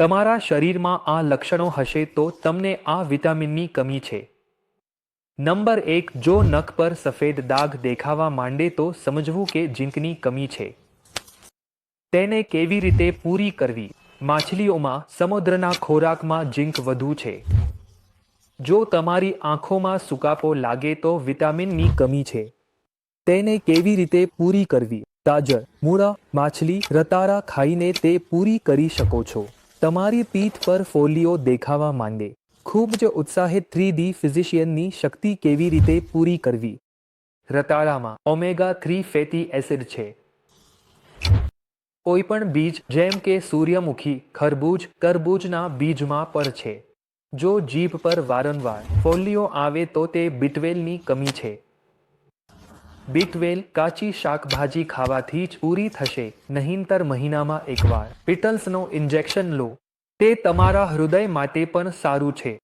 તમારા શરીરમાં આ લક્ષણો હશે તો તમને આ વિટામિનની કમી છે. નંબર એક, જો નખ પર સફેદ દાગ દેખાવા માંડે તો સમજવું કે ઝીંકની કમી છે. તેને કેવી રીતે પૂરી કરવી? માછલીઓમાં, સમુદ્રના ખોરાકમાં ઝીંક વધુ છે. જો તમારી આંખોમાં સુકાપો લાગે તો વિટામિનની કમી છે. તેને કેવી રીતે પૂરી કરવી? તાજર મૂળા, માછલી રતારા ખાઈને તે પૂરી કરી શકો છો. તમારી પીઠ પર ફોલ્લીઓ દેખાવા માંડે. ખૂબ જ ઉત્સાહિત થ્રી ડી ફિઝિશિયનની શક્તિ કેવી રીતે પૂરી કરવી? રતાળામાં ઓમેગા થ્રી ફેટી એસિડ છે. કોઈપણ બીજ, જેમ કે સૂર્યમુખી, ખરબૂજ, તરબૂજના બીજમાં પર છે. જો જીભ પર વારંવાર ફોલ્લીઓ આવે તો તે બિટવેલની કમી છે. બીટવેલ કાચી શાકભાજી ખાવાથી જ પૂરી થશે, નહીંતર મહિનામાં એકવાર. પિટલ્સનો ઇન્જેક્શન લો. તે તમારા હૃદય માટે પણ સારું છે.